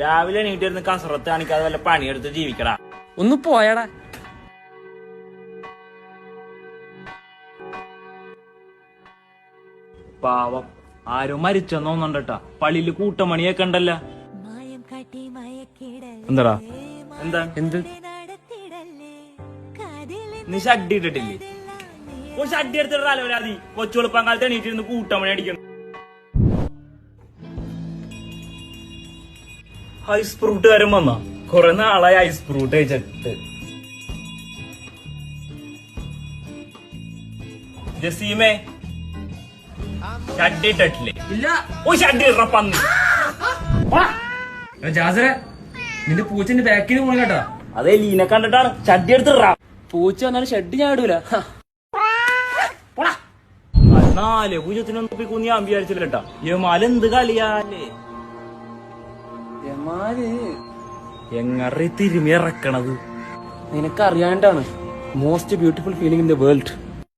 രാവിലെ എണീറ്റിരുന്ന് കസറത്ത് കാണിക്കാതെ വല്ല പണിയെടുത്ത് ജീവിക്കടാ. ഒന്ന് പോയടാ. പാവം. ആരോ മരിച്ചെന്നോന്നുണ്ടട്ടാ പള്ളിയിൽ കൂട്ടമണിയൊക്കെ ഉണ്ടല്ല. എന്താടാ? എന്താ? എന്ത്? നീ ഷഡ്ഡി ഇട്ടിട്ടില്ലേ? ഓ ഷഡ്ഡി എടുത്തിട്ടാലോ രാതി കൊച്ചുളുപ്പം കാലത്ത് എണീറ്റിരുന്ന് കൂട്ടമണി അടിക്കണം ഐസ് ഫ്രൂട്ട് ഫ്രൂട്ടുകാരൻ വന്ന. കൊറേ നാളായി ഐസ് ഫ്രൂട്ട് കഴിച്ചിട്ട്. ജസീമേ ഷട്ടിട്ടില്ലേ ഇട്ടിട്ടില്ലേ? ഇല്ല. ഓ ഷട്ടി ഇടറ പന്നി. ജാസറെ നിന്റെ പൂച്ചന്റെ ബാക്കിൽ പോണ കേട്ടാ അതേ ലീന കണ്ടിട്ടാണ് ഷഡ്ഡി എടുത്തിടറാ പൂച്ച വന്നാലും ഷെഡ് ഞാൻ ഇടൂല. നാല് പൂജത്തിനൊന്നും പിക്കൂന്ന് ഞാൻ വിചാരിച്ചില്ല കേട്ടാ. മല എന്ത് കളിയാലേ എങ്ങറി തിരുമി ഇറക്കണത് നിനക്ക് അറിയാണ്ടാണ് most beautiful feeling in the world